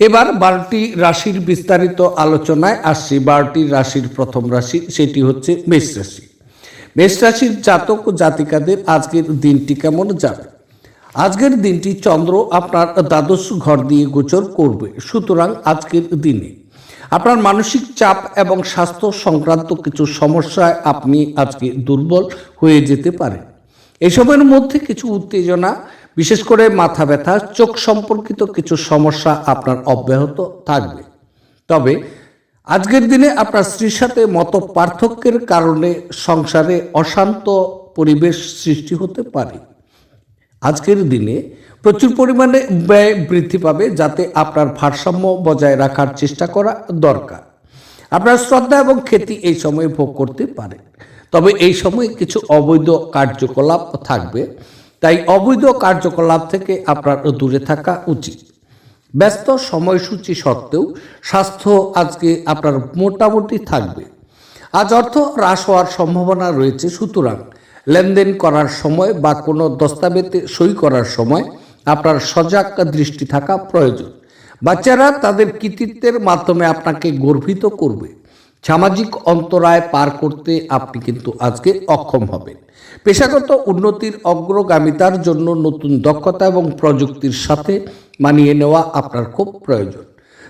এবার বারোটি রাশির বিস্তারিত আলোচনায় আসছি। বারোটি রাশির প্রথম রাশি, সেটি হচ্ছে মেষ রাশি। মেষ রাশির জাতক ও জাতিকাদের আজকের দিনটি কেমন যাবে? আজকের দিনটি চন্দ্র আপনার দ্বাদশ ঘর দিয়ে গোচর করবে, সুতরাং আজকের দিনে। আপনার মানসিক চাপ এবং স্বাস্থ্য সংক্রান্ত কিছু সমস্যায় আপনি আজকে দুর্বল হয়ে যেতে পারেন। এসবের মধ্যে কিছু উত্তেজনা বিশেষ করে মাথা ব্যথা, চোখ সম্পর্কিত কিছু সমস্যা আপনার অব্যাহত থাকবে। তবে আজকের দিনে আপনার স্ত্রীর সাথে মত পার্থক্যের কারণে সংসারে অশান্ত পরিবেশ সৃষ্টি হতে পারে। আজকের দিনে প্রচুর পরিমাণে ব্যয় বৃদ্ধি পাবে যাতে আপনার ভারসাম্য বজায় রাখার চেষ্টা করা দরকার। আপনার শ্রদ্ধা এবং খ্যাতি এই সময়ে ভোগ করতে পারেন তবে এই সময়ে কিছু অবৈধ কার্যকলাপ থাকবে। তাই অবৈধ কার্যকলাপ থেকে আপনার দূরে থাকা উচিত। ব্যস্ত সময়সূচি সত্ত্বেও স্বাস্থ্য আজকে আপনার মোটামুটি থাকবে। আজ অর্থ হ্রাস হওয়ার সম্ভাবনা রয়েছে, সুতরাং লেনদেন করার সময় বা কোনো দস্তাবেজে সই করার সময় আপনার সজাগ দৃষ্টি থাকা প্রয়োজন। বাচ্চারা তাদের কৃতিত্বের মাধ্যমে আপনাকে গর্বিত করবে। সামাজিক অন্তরায় পার করতে আপনি কিন্তু আজকে অক্ষম হবেন। পেশাগত উন্নতির অগ্রগামিতার জন্য নতুন দক্ষতা এবং প্রযুক্তির সাথে মানিয়ে নেওয়া আপনার খুব প্রয়োজন।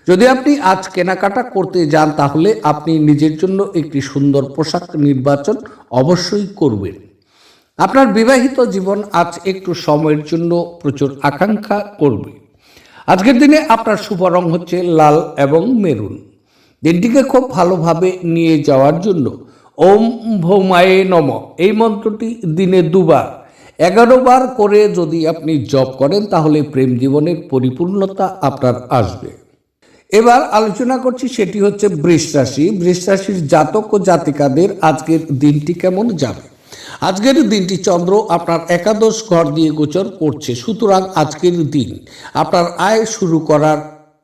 যদি আপনি আজ কেনাকাটা করতে যান, তাহলে আপনি নিজের জন্য একটি সুন্দর পোশাক নির্বাচন অবশ্যই করবেন। আপনার বিবাহিত জীবন আজ একটু সময়ের জন্য প্রচুর আকাঙ্ক্ষা করবে। আজকের দিনে আপনার শুভ রং হচ্ছে লাল এবং মেরুন। দিনটিকে খুব ভালোভাবে নিয়ে যাওয়ার জন্য ওম ভৌমায়ে নম। এই মন্ত্রটি দিনে দুবার, এগারো বার করে যদি আপনি জপ করেন, তাহলে প্রেম জীবনের পরিপূর্ণতা আপনার আসবে। এবার আলোচনা করছি সেটি হচ্ছে বৃষ রাশি বৃষ রাশির জাতক ও জাতিকাদের আজকের দিনটি কেমন যাবে? আজকের দিনটি চন্দ্র আপনার একাদশ ঘর দিয়ে গোচর করছে। সুতরাং আজকের দিন আপনার আয় শুরু করার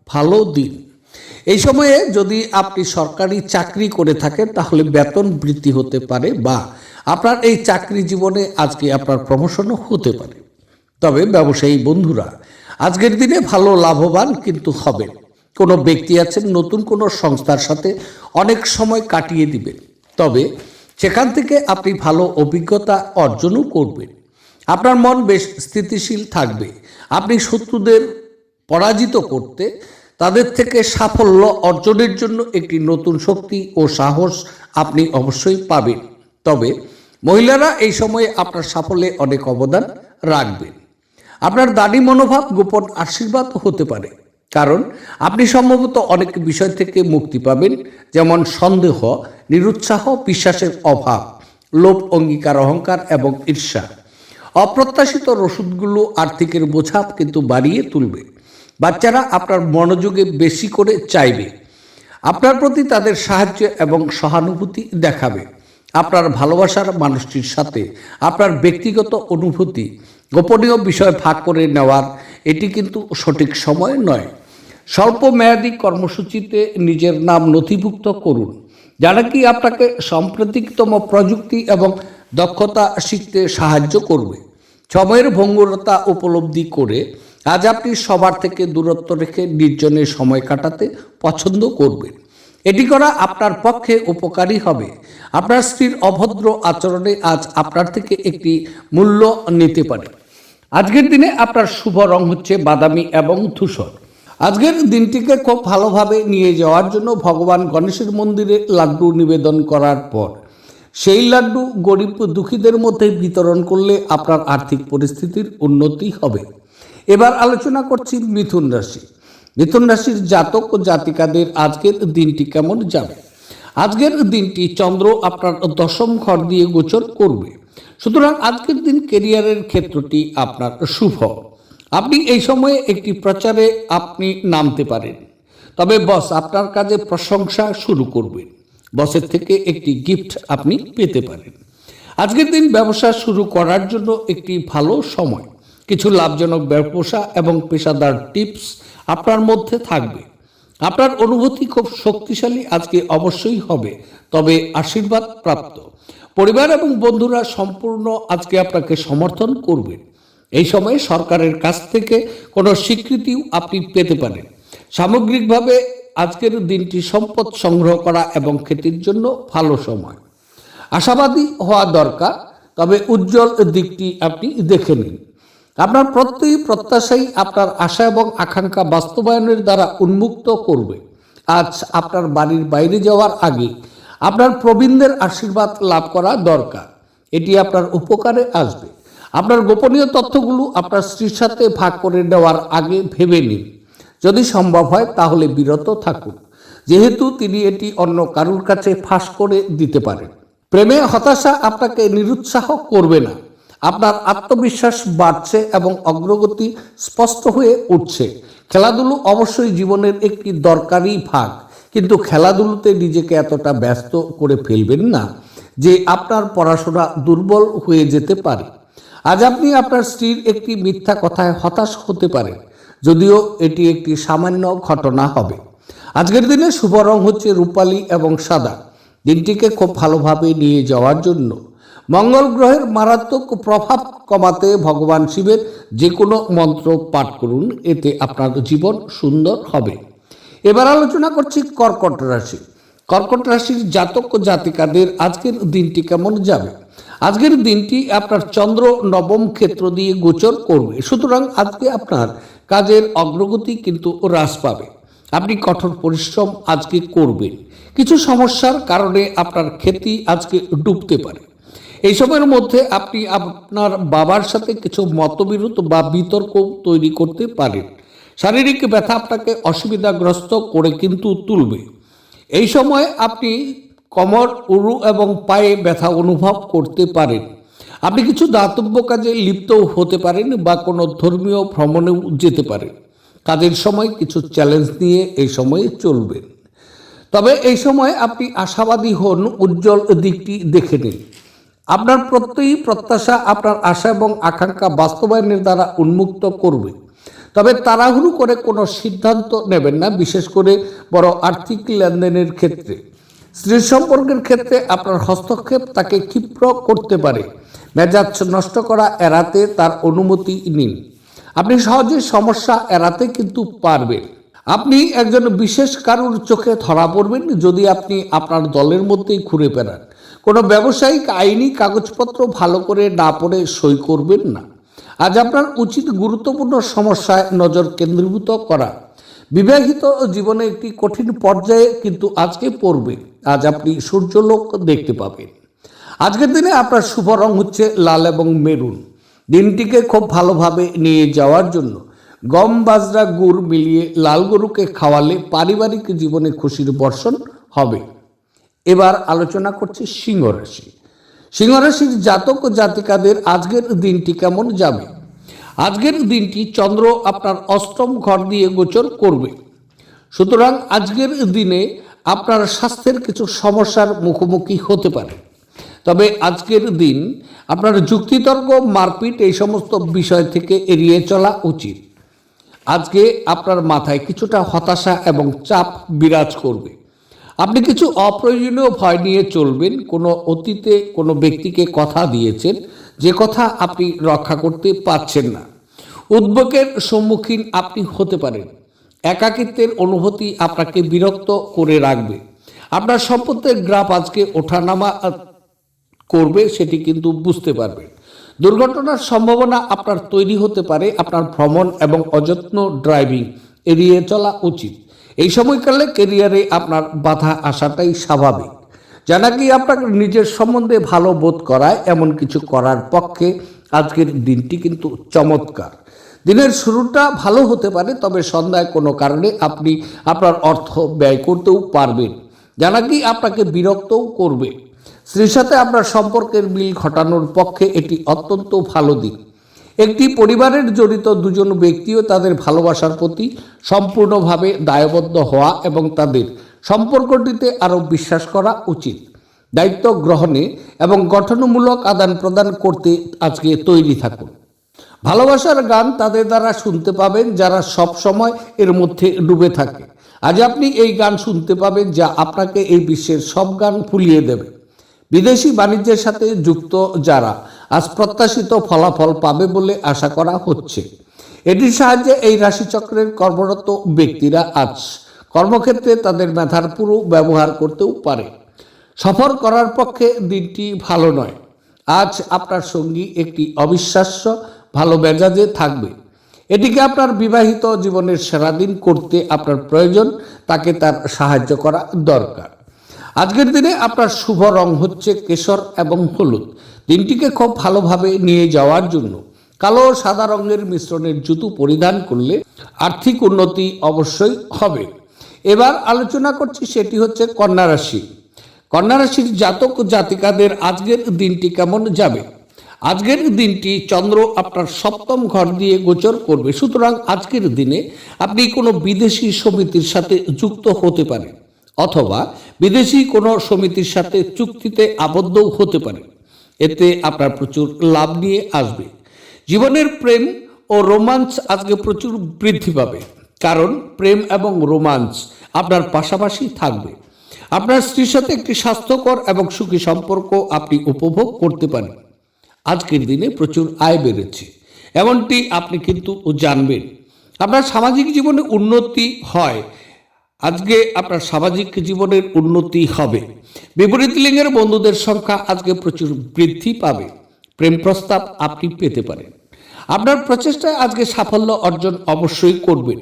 ভালো দিন। এই সময়ে যদি আপনি সরকারি চাকরি করে থাকেন, তাহলে বেতন বৃদ্ধি হতে পারে বা আপনার এই চাকরি জীবনে আজকে আপনার প্রমোশনও হতে পারে। তবে ব্যবসায়ী বন্ধুরা, আজকের দিনে ভালো লাভবান কিন্তু হবে কোনো ব্যক্তি আছেন, নতুন কোনো সংস্থার সাথে অনেক সময় কাটিয়ে দিবেন। তবে সেখান থেকে আপনি ভালো অভিজ্ঞতা অর্জনও করবেন। আপনার মন বেশ স্থিতিশীল থাকবে। আপনি শত্রুদের পরাজিত করতে তাদের থেকে সাফল্য অর্জনের জন্য একটি নতুন শক্তি ও সাহস আপনি অবশ্যই পাবেন। তবে মহিলারা এই সময়ে আপনার সাফল্যে অনেক অবদান রাখবেন। আপনার দাড়ি মনোভাব, গোপন আশীর্বাদ হতে পারে। কারণ আপনি সম্ভবত অনেক বিষয় থেকে মুক্তি পাবেন, যেমন সন্দেহ, নিরুৎসাহ, বিশ্বাসের অভাব, লোভ, অঙ্গীকার, অহংকার এবং ঈর্ষা। অপ্রত্যাশিত রসুদগুলো আর্থিকের বোঝা কিন্তু বাড়িয়ে তুলবে। বাচ্চারা আপনার মনোযোগে বেশি করে চাইবে। আপনার প্রতি তাদের সাহায্য এবং সহানুভূতি দেখাবে। আপনার ভালোবাসার মানুষটির সাথে আপনার ব্যক্তিগত অনুভূতি, গোপনীয় বিষয় ভাগ করে নেওয়ার এটি কিন্তু সঠিক সময় নয়। স্বল্প মেয়াদী কর্মসূচিতে নিজের নাম নথিভুক্ত করুন, যারা কি আপনাকে সাম্প্রতিকতম প্রযুক্তি এবং দক্ষতা শিখতে সাহায্য করবে। সময়ের ভঙ্গুরতা উপলব্ধি করে আজ আপনি সবার থেকে দূরত্ব রেখে নির্জনে সময় কাটাতে পছন্দ করবেন। এটি করা আপনার পক্ষে উপকারী হবে। আপনার স্ত্রীর অভদ্র আচরণে আজ আপনার থেকে একটি মূল্য নিতে পারে। আজকের দিনে আপনার শুভ রং হচ্ছে বাদামি এবং ধূসর। আজকের দিনটিকে খুব ভালোভাবে নিয়ে যাওয়ার জন্য ভগবান গণেশের মন্দিরে লাড্ডু নিবেদন করার পর, সেই লাড্ডু গরিব দুঃখীদের মধ্যে বিতরণ করলে আপনার আর্থিক পরিস্থিতির উন্নতি হবে। এবার আলোচনা করছি মিথুন রাশি। মিথুন রাশির জাতক ও জাতিকাদের আজকের দিনটি কেমন যাবে? আজকের দিনটি চন্দ্র আপনার দশম ঘর দিয়ে গোচর করবে। সুতরাং আজকের দিন কেরিয়ারের ক্ষেত্রটি আপনার শুভ। আপনি এই সময়ে একটি প্রচারে আপনি নামতে পারেন। তবে বস আপনার কাজে প্রশংসা শুরু করবেন বসের থেকে একটি গিফট আপনি পেতে পারেন। আজকের দিন ব্যবসা শুরু করার জন্য একটি ভালো সময়। কিছু লাভজনক ব্যবসা এবং পেশাদার টিপস আপনার মধ্যে থাকবে। আপনার অনুভূতি খুব শক্তিশালী আজকে অবশ্যই হবে, তবে আশীর্বাদ প্রাপ্ত। পরিবার এবং বন্ধুরা সম্পূর্ণ আজকে আপনাকে সমর্থন করবে। এই সময়ে সরকারের কাছ থেকে কোনো স্বীকৃতিও আপনি পেতে পারেন। সামগ্রিকভাবে আজকের দিনটি সম্পদ সংগ্রহ করা এবং খেতির জন্য ভালো সময়। আশাবাদী হওয়া দরকার, তবে উজ্জ্বল দিকটি আপনি দেখে নিন। আপনার প্রত্যয়ী প্রত্যাশাই আপনার আশা এবং আকাঙ্ক্ষা বাস্তবায়নের দ্বারা উন্মুক্ত করবে। আজ আপনার বাড়ির বাইরে যাওয়ার আগে আপনার প্রবীণদের আশীর্বাদ লাভ করা দরকার। এটি আপনার উপকারে আসবে। আপনার গোপনীয় তথ্যগুলো আপনার স্ত্রীর সাথে ভাগ করে নেওয়ার আগে ভেবে নিন। যদি সম্ভব হয়, তাহলে বিরত থাকুন। যেহেতু তিনি এটি অন্য কারুর কাছে ফাঁস করে দিতে পারেন। প্রেমে হতাশা আপনাকে নিরুৎসাহ করবে না। আপনার আত্মবিশ্বাস বাড়ছে এবং অগ্রগতি স্পষ্ট হয়ে উঠছে। খেলাধুলো অবশ্যই জীবনের একটি দরকারি ভাগ, কিন্তু খেলাধুলোতে নিজেকে এতটা ব্যস্ত করে ফেলবেন না যে আপনার পড়াশোনা দুর্বল হয়ে যেতে পারে। আজ আপনি আপনার স্ত্রীর একটি মিথ্যা কথায় হতাশ হতে পারেন, যদিও এটি একটি সামান্য ঘটনা হবে। আজকের দিনে শুভ রং হচ্ছে রূপালী এবং সাদা। দিনটিকে খুব ভালোভাবে নিয়ে যাওয়ার জন্য মঙ্গল গ্রহের মারাত্মক প্রভাব কমাতে ভগবান শিবের যে কোনো মন্ত্র পাঠ করুন, এতে আপনার জীবন সুন্দর হবে। এবার আলোচনা করছি কর্কট রাশি। কর্কট রাশির জাতক ও জাতিকাদের আজকের দিনটি কেমন যাবে? আজকের দিনটি আপনার চন্দ্র নবম ক্ষেত্র দিয়ে গোচর করবে। সুতরাং আজকে আপনার কাজের অগ্রগতি কিন্তু হ্রাস পাবে। আপনি কঠোর পরিশ্রম আজকে করবেন। কিছু সমস্যার কারণে আপনার ক্ষতি আজকে ডুবতে পারে। এই সময়ের মধ্যে আপনি আপনার বাবার সাথে কিছু মতবিরোধ বা বিতর্ক তৈরি করতে পারেন। শারীরিক ব্যথা আপনাকে অসুবিধাগ্রস্ত করে কিন্তু তুলবে। এই সময় আপনি কমর, উরু এবং পায়ে ব্যথা অনুভব করতে পারেন। আপনি কিছু দাতব্য কাজে লিপ্তও হতে পারেন বা কোনো ধর্মীয় ভ্রমণেও যেতে পারেন। কাজের সময় কিছু চ্যালেঞ্জ নিয়ে এই সময়ে চলবেন। তবে এই সময় আপনি আশাবাদী হন, উজ্জ্বল দিকটি দেখে নিন। আপনার প্রত্যয়ী প্রত্যাশা, আপনার আশা এবং আকাঙ্ক্ষা বাস্তবায়নের দ্বারা উন্মুক্ত করবে। তবে তাড়াহুড়ো করে কোনো সিদ্ধান্ত নেবেন না, বিশেষ করে বড় আর্থিক লেনদেনের ক্ষেত্রে। স্ত্রী সম্পর্কের ক্ষেত্রে আপনার হস্তক্ষেপ তাকে ক্ষিপ্র করতে পারে। মেজাজ নষ্ট করা এড়াতে তার অনুমতি নিন। আপনি সহজে সমস্যা এড়াতে কিন্তু পারবেন। আপনি একজন বিশেষ কারুর চোখে ধরা পড়বেন যদি আপনি আপনার দলের মধ্যেই ঘুরে বেড়ান। কোনো ব্যবসায়িক আইনি কাগজপত্র ভালো করে না পড়ে সই করবেন না। আজ আপনার উচিত গুরুত্বপূর্ণ সমস্যায় নজর কেন্দ্রীভূত করা। বিবাহিত জীবনে একটি কঠিন পর্যায়ে কিন্তু আজকে পড়বে। আজ আপনি সূর্যলোক দেখতে পাবেন। আজকের দিনে আপনার শুভ রং হচ্ছে লাল এবং মেরুন। দিনটিকে খুব ভালোভাবে নিয়ে যাওয়ার জন্য গম, বাজরা, গুড় মিলিয়ে লাল গরুকে খাওয়ালে পারিবারিক জীবনে খুশির বর্ষণ হবে। এবার আলোচনা করছি সিংহ রাশি। সিংহ রাশির জাতক ও জাতিকাদের আজকের দিনটি কেমন যাবে? আজকের দিনটি চন্দ্র আপনার অষ্টম ঘর দিয়ে গোচর করবে। সুতরাং আজকের দিনে আপনার স্বাস্থ্যের কিছু সমস্যার মুখোমুখি হতে পারে। তবে আজকের দিন আপনার যুক্তিতর্ক, মারপিট এই সমস্ত বিষয় থেকে এড়িয়ে চলা উচিত। আজকে আপনার মাথায় কিছুটা হতাশা এবং চাপ বিরাজ করবে। আপনি কিছু অপ্রয়োজনীয় ভয় নিয়ে চলবেন, কোনো অতীতে কোনো ব্যক্তিকে কথা দিয়েছেন, যে কথা আপনি রক্ষা করতে পারছেন না। উদ্বেগের সম্মুখীন আপনি হতে পারেন। একাকিত্বের অনুভূতি আপনাকে বিরক্ত করে রাখবে। আপনার সম্পত্তির গ্রাফ আজকে ওঠানামা করবে, সেটি কিন্তু বুঝতে পারবেন। দুর্ঘটনার সম্ভাবনা আপনার তৈরি হতে পারে, আপনার ভ্রমণ এবং অযত্ন ড্রাইভিং এড়িয়ে চলা উচিত। এই সময়কালে কেরিয়ারে আপনার বাধা আসাটাই স্বাভাবিক। যা নাকি আপনাকে নিজের সম্বন্ধে ভালো বোধ করায় এমন কিছু করার পক্ষে আজকের দিনটি কিন্তু চমৎকার। দিনের শুরুটা ভালো হতে পারে, তবে সন্ধ্যায় কোনো কারণে আপনি আপনার অর্থ ব্যয় করতেও পারবেন। যা নাকি আপনাকে বিরক্তও করবে। স্ত্রীর সাথে আপনার সম্পর্কের মিল ঘটানোর পক্ষে এটি অত্যন্ত ভালো দিক। একটি পরিবারের জড়িত দুজন ব্যক্তিও তাদের ভালোবাসার প্রতি সম্পূর্ণভাবে দায়বদ্ধ হওয়া এবং তাদের সম্পর্কটিতে আরও বিশ্বাস করা উচিত। দায়িত্ব গ্রহণে এবং গঠনমূলক আদান প্রদান করতে আজকে তৈরি থাকুন। ভালোবাসার গান তাদের দ্বারা শুনতে পাবেন যারা সব সময় এর মধ্যে ডুবে থাকে। আজ আপনি এই গান শুনতে পাবেন যা আপনাকে এই বিশ্বের সব গান ফুলিয়ে দেবে। বিদেশি বাণিজ্যের সাথে যুক্ত যারা আজ প্রত্যাশিত ফলাফল পাবে বলে আশা করা হচ্ছে। এটির সাহায্যে এই রাশিচক্রের কর্মরত ব্যক্তিরা আজ কর্মক্ষেত্রে তাদের মেধার পুরো ব্যবহার করতেও পারে। সফর করার পক্ষে দিনটি ভালো নয়। আজ আপনার সঙ্গী একটি অবিশ্বাস্য, ভালো মেজাজে থাকবে। এটিকে আপনার বিবাহিত জীবনের সেরা দিন করতে আপনার প্রয়োজন, তাকে তার সাহায্য করা দরকার। আজকের দিনে আপনার শুভ রং হচ্ছে কেশর এবং হলুদ। দিনটিকে খুব ভালোভাবে নিয়ে যাওয়ার জন্য কালো সাদা রঙের মিশ্রণের জুতো পরিধান করলে আর্থিক উন্নতি অবশ্যই হবে। এবার আলোচনা করছি সেটি হচ্ছে কন্যা রাশি। কন্যা রাশির জাতক জাতিকাদের আজকের দিনটি কেমন যাবে? আজকের দিনটি চন্দ্র আপনার সপ্তম ঘর দিয়ে গোচর করবে। সুতরাং আজকের দিনে আপনি কোনো বিদেশি সমিতির সাথে যুক্ত হতে পারেন, অথবা বিদেশি কোনো সমিতির সাথে চুক্তিতে আবদ্ধও হতে পারেন। এতে আপনার প্রচুর লাভ নিয়ে আসবে। জীবনের প্রেম ও রোমাঞ্চ আজকে প্রচুর বৃদ্ধি পাবে। কারণ প্রেম এবং রোমাঞ্চ আপনার পাশাপাশি থাকবে। আপনার স্ত্রীর সাথে একটি স্বাস্থ্যকর এবং সুখী সম্পর্ক আপনি উপভোগ করতে পারেন। আজকের দিনে প্রচুর আয় বেড়েছে। এমনটি আপনি কিন্তু জানবেন। আপনার সামাজিক জীবনে উন্নতি হয় আজকে আপনার সামাজিক জীবনের উন্নতি হবে। বিপরীত লিঙ্গের বন্ধুদের সংখ্যা আজকে প্রচুর বৃদ্ধি পাবে। প্রেম প্রস্তাব আপনি পেতে পারেন। আপনার প্রচেষ্টায় আজকে সাফল্য অর্জন অবশ্যই করবেন।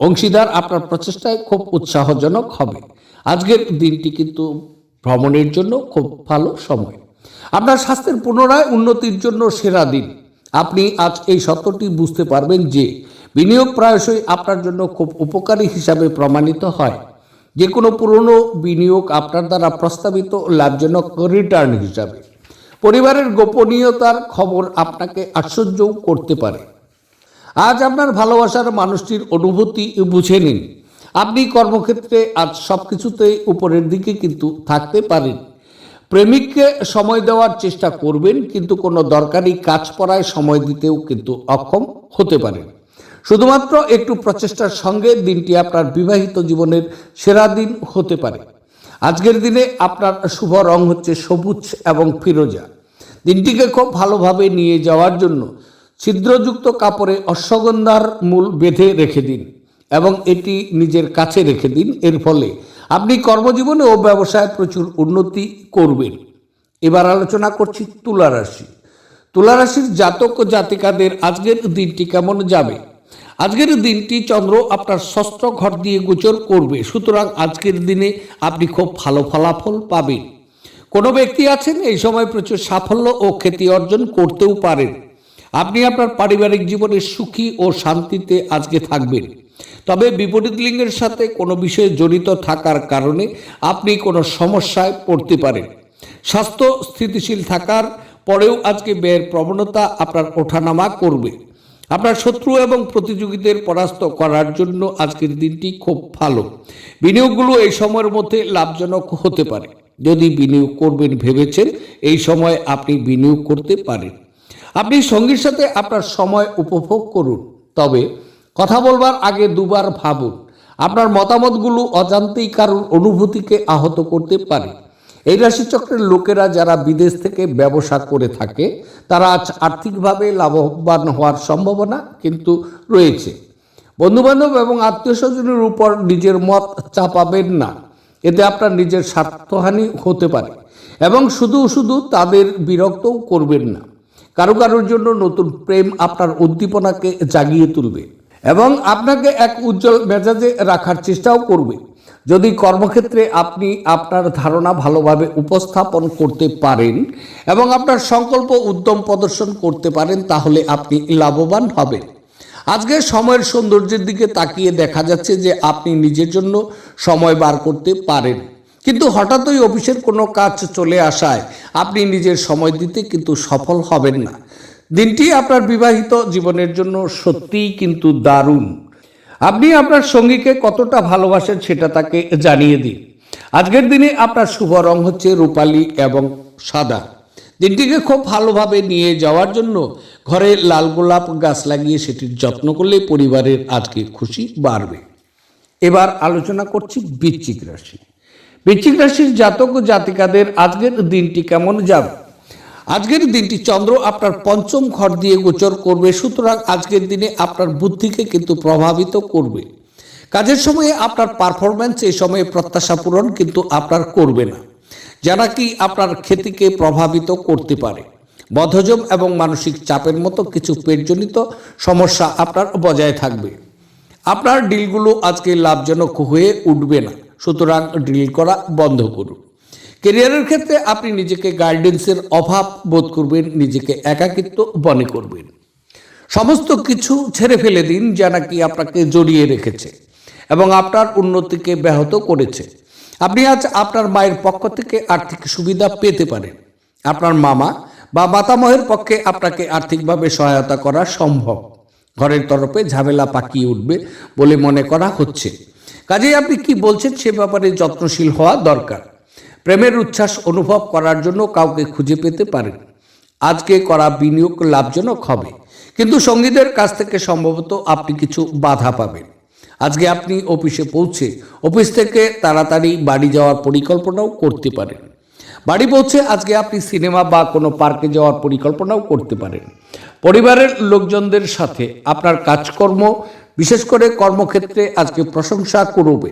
অংশীদার আপনার প্রচেষ্টায় খুব উৎসাহজনক হবে। আজকের দিনটি কিন্তু ভ্রমণের জন্য খুব ভালো সময়। আপনার স্বাস্থ্যের পুনরায় উন্নতির জন্য সেরা দিন। আপনি আজ এই সত্যটি বুঝতে পারবেন যে বিনিয়োগ প্রায়শই আপনার জন্য খুব উপকারী হিসাবে প্রমাণিত হয়। যে কোনো পুরনো বিনিয়োগ আপনার দ্বারা প্রস্তাবিত লাভজনক রিটার্ন হিসাবে। পরিবারের গোপনীয়তার খবর আপনাকে আশ্চর্যও করতে পারে। আজ আপনার ভালোবাসার মানুষটির অনুভূতি বুঝে নিন। আপনি কর্মক্ষেত্রে আজ সব কিছুতেই উপরের দিকে কিন্তু থাকতে পারেন। প্রেমিককে সময় দেওয়ার চেষ্টা করবেন, কিন্তু কোনো দরকারি কাজ পড়ায় সময় দিতেও কিন্তু অক্ষম হতে পারেন শুধুমাত্র একটু প্রচেষ্টার সঙ্গে দিনটি আপনার বিবাহিত জীবনের সেরা দিন হতে পারে। আজকের দিনে আপনার শুভ রং হচ্ছে সবুজ এবং ফিরোজা। দিনটিকে খুব ভালোভাবে নিয়ে যাওয়ার জন্য ছিদ্রযুক্ত কাপড়ে অশ্বগন্ধার মূল বেঁধে রেখে দিন এবং এটি নিজের কাছে রেখে দিন। এর ফলে আপনি কর্মজীবনে ও ব্যবসায় প্রচুর উন্নতি করবেন। এবার আলোচনা করছি তুলা রাশি। তুলা রাশির জাতক ও জাতিকাদের আজকের দিনটি কেমন যাবে? আজকের দিনটি চন্দ্র আপনার ষষ্ঠ ঘর দিয়ে গোচর করবে। সুতরাং আজকের দিনে আপনি খুব ভালো ফলাফল পাবেন। কোনো ব্যক্তি আছেন, এই সময় প্রচুর সাফল্য ও খ্যাতি অর্জন করতেও পারেন। আপনি আপনার পারিবারিক জীবনে সুখী ও শান্তিতে আজকে থাকবেন। তবে বিপরীত লিঙ্গের সাথে কোনো বিষয়ে জড়িত থাকার কারণে আপনি কোনো সমস্যায় পড়তে পারেন। স্বাস্থ্য স্থিতিশীল থাকার পরেও আজকে ব্যয়ের প্রবণতা আপনার ওঠানামা করবে। আপনার শত্রু এবং প্রতিযোগীদের পরাস্ত করার জন্য আজকের দিনটি খুব ভালো। বিনিয়োগগুলো এই সময়ের মধ্যে লাভজনক হতে পারে। যদি বিনিয়োগ করবেন ভেবেছেন, এই সময় আপনি বিনিয়োগ করতে পারেন। আপনি সঙ্গীর সাথে আপনার সময় উপভোগ করুন। তবে কথা বলবার আগে দুবার ভাবুন, আপনার মতামতগুলো অজান্তেই কারোর অনুভূতিকে আহত করতে পারে। এই রাশিচক্রের লোকেরা যারা বিদেশ থেকে ব্যবসা করে থাকে, তারা আজ আর্থিকভাবে লাভবান হওয়ার সম্ভাবনা কিন্তু রয়েছে। বন্ধুবান্ধব এবং আত্মীয় স্বজনের উপর নিজের মত চাপাবেন না, এতে আপনার নিজের স্বার্থহানি হতে পারে এবং শুধু শুধু তাদের বিরক্তও করবেন না। কারও কারোর জন্য নতুন প্রেম আপনার উদ্দীপনাকে জাগিয়ে তুলবে। এবং আপনাকে এক উজ্জ্বল মেজাজে রাখার চেষ্টাও করবে। যদি কর্মক্ষেত্রে আপনি আপনার ধারণা ভালোভাবে উপস্থাপন করতে পারেন এবং আপনার সংকল্প উদ্যম প্রদর্শন করতে পারেন, তাহলে আপনি লাভবান হবেন। আজকে সময়ের সৌন্দর্যের দিকে তাকিয়ে দেখা যাচ্ছে যে আপনি নিজের জন্য সময় বার করতে পারেন। কিন্তু হঠাৎই অফিসের কোনো কাজ চলে আসায় আপনি নিজের সময় দিতে কিন্তু সফল হবেন না। দিনটি আপনার বিবাহিত জীবনের জন্য সত্যিই কিন্তু দারুণ। আপনি আপনার সঙ্গীকে কতটা ভালোবাসেন সেটা তাকে জানিয়ে দিন। আজকের দিনে আপনার শুভ রং হচ্ছে রূপালি এবং সাদা। দিনটিকে খুব ভালোভাবে নিয়ে যাওয়ার জন্য ঘরে লাল গোলাপ গাছ লাগিয়ে সেটির যত্ন করলে পরিবারের আজকে খুশি বাড়বে। এবার আলোচনা করছি বৃশ্চিক রাশি। বৃশ্চিক রাশির জাতক জাতিকাদের আজকের দিনটি কেমন যাবে? আজকের দিনটি চন্দ্র আপনার পঞ্চম ঘর দিয়ে গোচর করবে, সুতরাং আজকের দিনে আপনার বুদ্ধিকে কিন্তু প্রভাবিত করবে। কাজের সময়ে আপনার পারফরম্যান্স এই সময়ে প্রত্যাশা পূরণ কিন্তু আপনার করবে না যা নাকি আপনার খ্যাতিকে প্রভাবিত করতে পারে। বদ্ধজম এবং মানসিক চাপের মতো কিছু পেটজনিত সমস্যা আপনার বজায় থাকবে। আপনার ডিলগুলো আজকে লাভজনক হয়ে উঠবে না, সুতরাং ডিল করা বন্ধ করুন। কেরিয়ারের ক্ষেত্রে আপনি নিজেকে গাইডেন্সের অভাব বোধ করবেন, নিজেকে একাকিত্ব মনে করবেন। সমস্ত কিছু ছেড়ে ফেলে দিন যা নাকি আপনাকে জড়িয়ে রেখেছে এবং আপনার উন্নতিকে ব্যাহত করেছে। আপনি আজ আপনার মায়ের পক্ষ থেকে আর্থিক সুবিধা পেতে পারেন। আপনার মামা বা মাতামহের পক্ষে আপনাকে আর্থিকভাবে সহায়তা করা সম্ভব। ঘরের তরফে ঝামেলা পাকিয়ে উঠবে বলে মনে করা হচ্ছে। কাজেই আপনি কি বলছেন সে ব্যাপারে যত্নশীল হওয়া দরকার। প্রেমের উচ্ছ্বাস অনুভব করার জন্য কাউকে খুঁজে পেতে পারেন আজকে করা বিনিয়োগ লাভজনক হবে। কিন্তু সঙ্গীদের কাছ থেকে সম্ভবত আপনি কিছু বাধা পাবেন। আজকে আপনি অফিসে পৌঁছে অফিস থেকে তাড়াতাড়ি বাড়ি যাওয়ার পরিকল্পনাও করতে পারেন। বাড়ি পৌঁছে আজকে আপনি সিনেমা বা কোনো পার্কে যাওয়ার পরিকল্পনাও করতে পারেন। পরিবারের লোকজনদের সাথে আপনার কাজকর্ম, বিশেষ করে কর্মক্ষেত্রে আজকে প্রশংসা করবে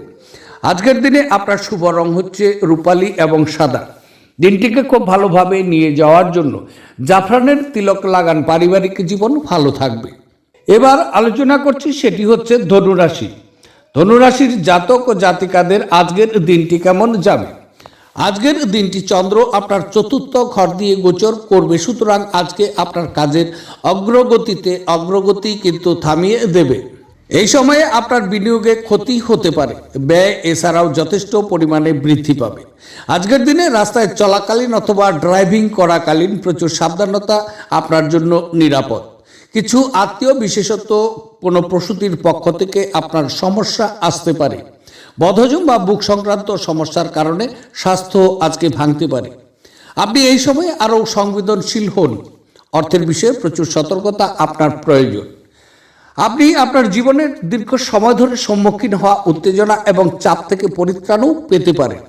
আজকের দিনে আপনার শুভ রং হচ্ছে রূপালি এবং সাদা। দিনটিকে খুব ভালোভাবে নিয়ে যাওয়ার জন্য জাফরানের তিলক লাগান পারিবারিক জীবন ভালো থাকবে। এবার আলোচনা করছি সেটি হচ্ছে ধনুরাশি। ধনুরাশির জাতক ও জাতিকাদের আজকের দিনটি কেমন যাবে? আজকের দিনটি চন্দ্র আপনার চতুর্থ ঘর দিয়ে গোচর করবে, সুতরাং আজকে আপনার কাজের অগ্রগতিতে অগ্রগতি কিন্তু থামিয়ে দেবে। এই সময়ে আপনার বিনিয়োগে ক্ষতি হতে পারে। ব্যয় এছাড়াও যথেষ্ট পরিমাণে বৃদ্ধি পাবে। আজকের দিনে রাস্তায় চলাকালীন অথবা ড্রাইভিং করাকালীন প্রচুর সাবধানতা আপনার জন্য নিরাপদ। কিছু আত্মীয়, বিশেষত কোনো প্রসূতির পক্ষ থেকে আপনার সমস্যা আসতে পারে। বধজম বা বুক সংক্রান্ত সমস্যার কারণে স্বাস্থ্য আজকে ভাঙতে পারে। আপনি এই সময়ে আরও সংবেদনশীল হন। অর্থের বিষয়ে প্রচুর সতর্কতা আপনার প্রয়োজন। আপনি আপনার জীবনের দীর্ঘ সময় ধরে সম্মুখীন হওয়া উত্তেজনা এবং চাপ থেকে পরিত্রাণও পেতে পারেন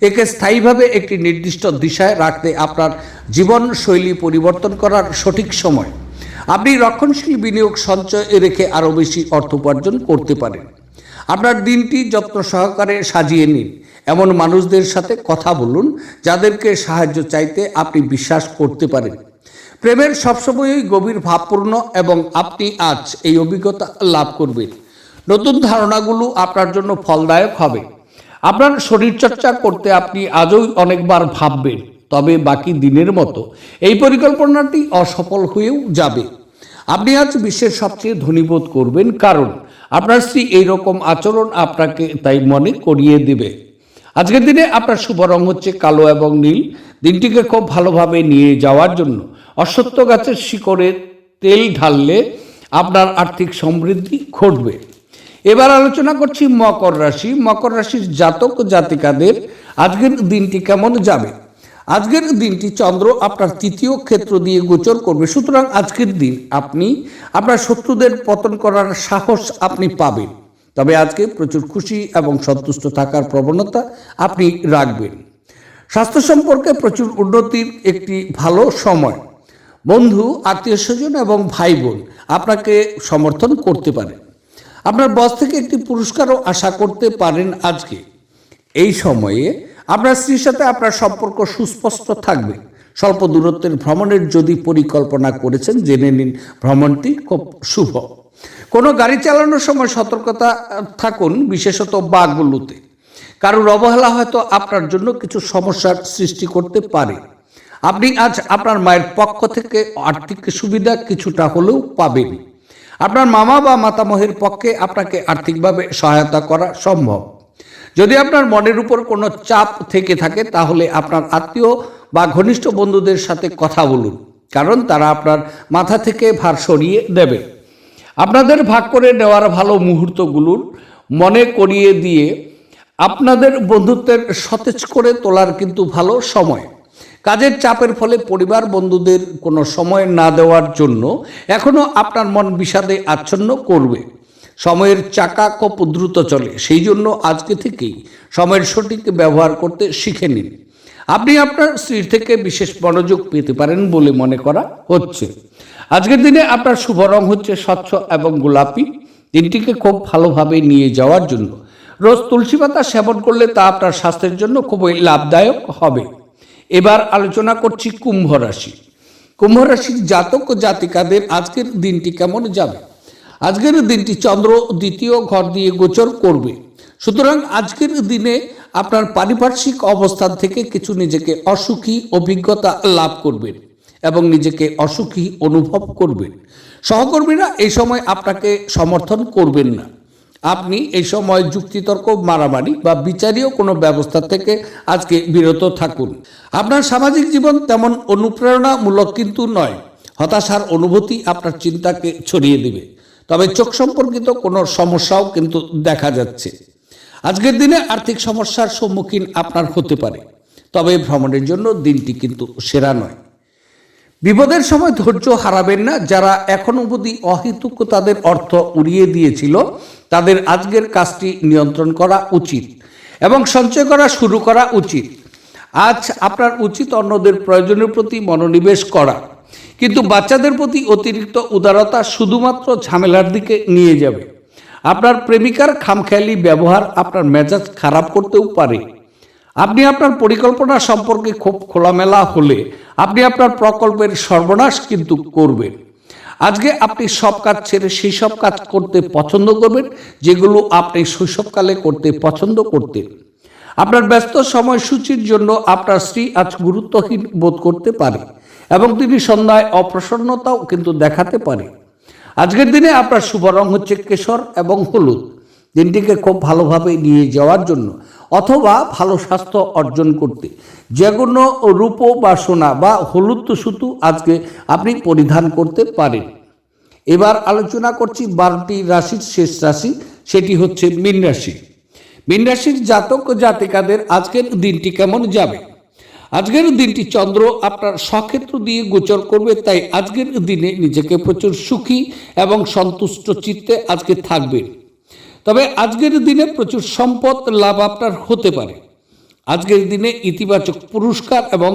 একে স্থায়ীভাবে একটি নির্দিষ্ট দিশায় রাখতে আপনার জীবনশৈলী পরিবর্তন করার সঠিক সময়। আপনি রক্ষণশীল বিনিয়োগ সঞ্চয় রেখে আরও বেশি অর্থ উপার্জন করতে পারেন। আপনার দিনটি যত্ন সহকারে সাজিয়ে নিন। এমন মানুষদের সাথে কথা বলুন, যাদেরকে সাহায্য চাইতে আপনি বিশ্বাস করতে পারেন। প্রেমের সবসময়ই গভীর ভাবপূর্ণ এবং আপনি আজ এই অভিজ্ঞতা লাভ করবেন। নতুন ধারণাগুলো আপনার জন্য ফলদায়ক হবে। আপনার শরীরচর্চা করতে আপনি আজও অনেকবার ভাববেন, তবে বাকি দিনের মতো এই পরিকল্পনাটি অসফল হয়েও যাবে। আপনি আজ বিশ্বের সবচেয়ে ধনীবোধ করবেন, কারণ আপনার স্ত্রী এইরকম আচরণ আপনাকে তাই মনে করিয়ে দেবে। আজকের দিনে আপনার শুভ রং হচ্ছে কালো এবং নীল। দিনটিকে খুব ভালোভাবে নিয়ে যাওয়ার জন্য অশ্বত্থ গাছের শিকড়ে তেল ঢাললে আপনার আর্থিক সমৃদ্ধি ঘটবে। এবার আলোচনা করছি মকর রাশি। মকর রাশির জাতক জাতিকাদের আজকের দিনটি কেমন যাবে? আজকের দিনটি চন্দ্র আপনার তৃতীয় ক্ষেত্র দিয়ে গোচর করবে। সুতরাং আজকের দিন আপনি আপনার শত্রুদের পতন করার সাহস আপনি পাবেন। তবে আজকে প্রচুর খুশি এবং সন্তুষ্ট থাকার প্রবণতা আপনি রাখবেন। স্বাস্থ্য সম্পর্কে প্রচুর উন্নতির একটি ভালো সময়। বন্ধু, আত্মীয় স্বজন এবং ভাই বোন আপনাকে সমর্থন করতে পারে। আপনার বস থেকে একটি পুরস্কারও আশা করতে পারেন আজকে। এই সময়ে আপনার স্ত্রীর সাথে আপনার সম্পর্ক সুস্পষ্ট থাকবে। স্বল্প দূরত্বের ভ্রমণের যদি পরিকল্পনা করেছেন, জেনে নিন ভ্রমণটি খুব শুভ। কোনো গাড়ি চালানোর সময় সতর্কতা থাকুন, বিশেষত বাঘগুলোতে। কারোর অবহেলা হয়তো আপনার জন্য কিছু সমস্যার সৃষ্টি করতে পারে। আপনি আজ আপনার মায়ের পক্ষ থেকে আর্থিক সুবিধা কিছুটা হলেও পাবেন। আপনার মামা বা মাতামহের পক্ষে আপনাকে আর্থিকভাবে সহায়তা করা সম্ভব। যদি আপনার মনের উপর কোনো চাপ থেকে থাকে, তাহলে আপনার আত্মীয় বা ঘনিষ্ঠ বন্ধুদের সাথে কথা বলুন। কারণ তারা আপনার মাথা থেকে ভার সরিয়ে দেবে। আপনাদের ভাগ করে নেওয়ার ভালো মুহূর্তগুলোর মনে করিয়ে দিয়ে আপনাদের বন্ধুত্বের সতেজ করে তোলার কিন্তু ভালো সময়। কাজের চাপের ফলে পরিবার বন্ধুদের কোনো সময় না দেওয়ার জন্য এখনও আপনার মন বিষাদে আচ্ছন্ন করবে। সময়ের চাকা খুব দ্রুত চলে, সেই জন্য আজকে থেকেই সময়ের সঠিক ব্যবহার করতে শিখে নিন। আপনি আপনার স্ত্রীর থেকে বিশেষ মনোযোগ পেতে পারেন বলে মনে করা হচ্ছে। আজকের দিনে আপনার শুভ রং হচ্ছে স্বচ্ছ এবং গোলাপি। দিনটিকে খুব ভালোভাবে নিয়ে যাওয়ার জন্য। রোজ তুলসী পাতা সেবন করলে তা আপনার স্বাস্থ্যের জন্য খুবই লাভদায়ক হবে। এবার আলোচনা করছি কুম্ভ রাশি। কুম্ভ রাশির জাতক ও জাতিকাদের আজকের দিনটি কেমন যাবে? আজকের দিনটি চন্দ্র দ্বিতীয় ঘর দিয়ে গোচর করবে। সুতরাং আজকের দিনে আপনার পারিপার্শ্বিক অবস্থান থেকে কিছু নিজেকে অসুখী অভিজ্ঞতা লাভ করবেন এবং নিজেকে অসুখী অনুভব করবেন। সহকর্মীরা এই সময় আপনাকে সমর্থন করবেন না। আপনি এই সময় যুক্তিতর্ক, মারামারি বা বিচারীয় কোনো ব্যবস্থা থেকে আজকে বিরত থাকুন। আপনার সামাজিক জীবন তেমন অনুপ্রেরণামূলক কিন্তু নয়। হতাশার অনুভূতি আপনার চিন্তাকে ছড়িয়ে দিবে। তবে চোখ সম্পর্কিত কোনো সমস্যাও কিন্তু দেখা যাচ্ছে। আজকের দিনে আর্থিক সমস্যার সম্মুখীন আপনার হতে পারে। তবে ভ্রমণের জন্য দিনটি কিন্তু সেরা নয়। বিপদের সময় ধৈর্য হারাবেন না। যারা এখনও অবধি অহেতুক তাদের অর্থ উড়িয়ে দিয়েছিল, তাদের আজকের কাজটি নিয়ন্ত্রণ করা উচিত এবং সঞ্চয় করা শুরু করা উচিত। আজ আপনার উচিত অন্যদের প্রয়োজনের প্রতি মনোনিবেশ করা। কিন্তু বাচ্চাদের প্রতি অতিরিক্ত উদারতা শুধুমাত্র ঝামেলার দিকে নিয়ে যাবে। আপনার প্রেমিকার খামখেয়ালি ব্যবহার, আপনার মেজাজ খারাপ করতেও পারে। আপনি আপনার পরিকল্পনা সম্পর্কে খুব খোলামেলা হলে আপনি আপনার প্রকল্পের সর্বনাশ কিন্তু করবেন। আজকে আপনি সব কাজ ছেড়ে সেই সব কাজ করতে পছন্দ করবেন, যেগুলো আপনি শৈশবকালে করতে পছন্দ করতেন। আপনার ব্যস্ত সময়সূচির জন্য আপনার স্ত্রী আজ গুরুত্বহীন বোধ করতে পারে এবং তিনি সন্ধ্যায় অপ্রসন্নতাও কিন্তু দেখাতে পারে। আজকের দিনে আপনার শুভ রং হচ্ছে কেশর এবং হলুদ। দিনটিকে খুব ভালোভাবে নিয়ে যাওয়ার জন্য অথবা ভালো স্বাস্থ্য অর্জন করতে। যে কোনো রূপো বা সোনা বা হলুদ সুতু আজকে আপনি পরিধান করতে পারেন। এবার আলোচনা করছি বারোটি রাশির শেষ রাশি, সেটি হচ্ছে মীন রাশি। মীন রাশির জাতক জাতিকাদের আজকের দিনটি কেমন যাবে? আজকের দিনটি চন্দ্র আপনার সক্ষেত্র দিয়ে গোচর করবে, তাই আজকের দিনে নিজেকে প্রচুর সুখী এবং সন্তুষ্ট চিত্তে আজকে থাকবেন। তবে আজকের দিনে প্রচুর সম্পদ লাভ আপনার হতে পারে। আজকের দিনে ইতিবাচক পুরস্কার এবং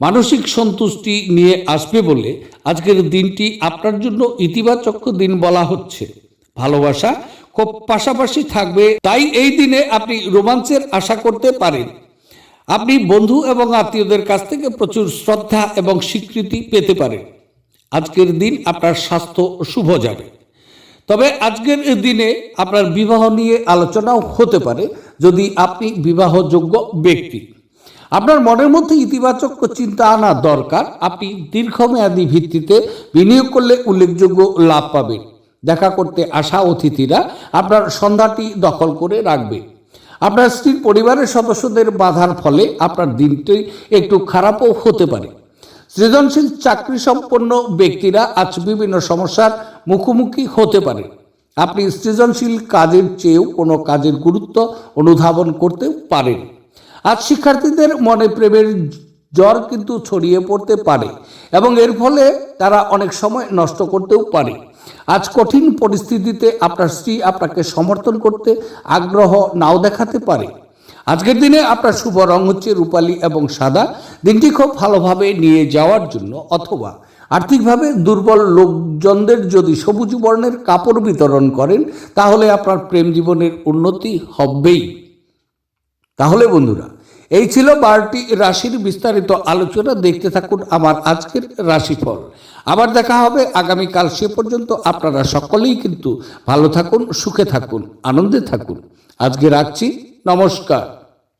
মানসিক সন্তুষ্টি নিয়ে আসবে বলে আজকের দিনটি আপনার জন্য ইতিবাচক দিন বলা হচ্ছে। ভালোবাসা খুব পাশাপাশি থাকবে, তাই এই দিনে আপনি রোমাঞ্চের আশা করতে পারেন। আপনি বন্ধু এবং আত্মীয়দের কাছ থেকে প্রচুর শ্রদ্ধা এবং স্বীকৃতি পেতে পারেন। আজকের দিন আপনার স্বাস্থ্য শুভ যাবে। তবে আজকের দিনে আপনার বিবাহ নিয়ে আলোচনাও হতে পারে যদি আপনি বিবাহযোগ্য ব্যক্তি। আপনার মনের মধ্যে ইতিবাচক চিন্তা আনা দরকার। আপনি দীর্ঘমেয়াদী ভিত্তিতে বিনিয়োগ করলে উল্লেখযোগ্য লাভ পাবেন। দেখা করতে আসা অতিথিরা আপনার সন্ধ্যাটি দখল করে রাখবে। আপনার স্ত্রীর পরিবারের সদস্যদের বাধার ফলে আপনার দিনটি একটু খারাপও হতে পারে। সৃজনশীল চাকরি সম্পন্ন ব্যক্তিরা আজ বিভিন্ন সমস্যার মুখোমুখি হতে পারে। আপনি সৃজনশীল কাজের চেয়েও কোনো কাজের গুরুত্ব অনুধাবন করতে পারেন। আজ শিক্ষার্থীদের মনে প্রেমের জ্বর কিন্তু ছড়িয়ে পড়তে পারে এবং এর ফলে তারা অনেক সময় নষ্ট করতেও পারে। আজ কঠিন পরিস্থিতিতে আপনার স্ত্রী আপনাকে সমর্থন করতে আগ্রহ নাও দেখাতে পারে। আজকের দিনে আপনার শুভ রং হচ্ছে রূপালী এবং সাদা। দিনটি খুব ভালোভাবে নিয়ে যাওয়ার জন্য অথবা আর্থিকভাবে দুর্বল লোকজনদের যদি সবুজ বর্ণের কাপড় বিতরণ করেন, তাহলে আপনার প্রেম জীবনের উন্নতি হবেই। তাহলে বন্ধুরা এই ছিল বারোটি রাশির বিস্তারিত আলোচনা। দেখতে থাকুন আমার আজকের রাশিফল। আবার দেখা হবে, আগামীকাল সে পর্যন্ত আপনারা সকলেই কিন্তু ভালো থাকুন, সুখে থাকুন, আনন্দে থাকুন। আজকে রাখছি, নমস্কার।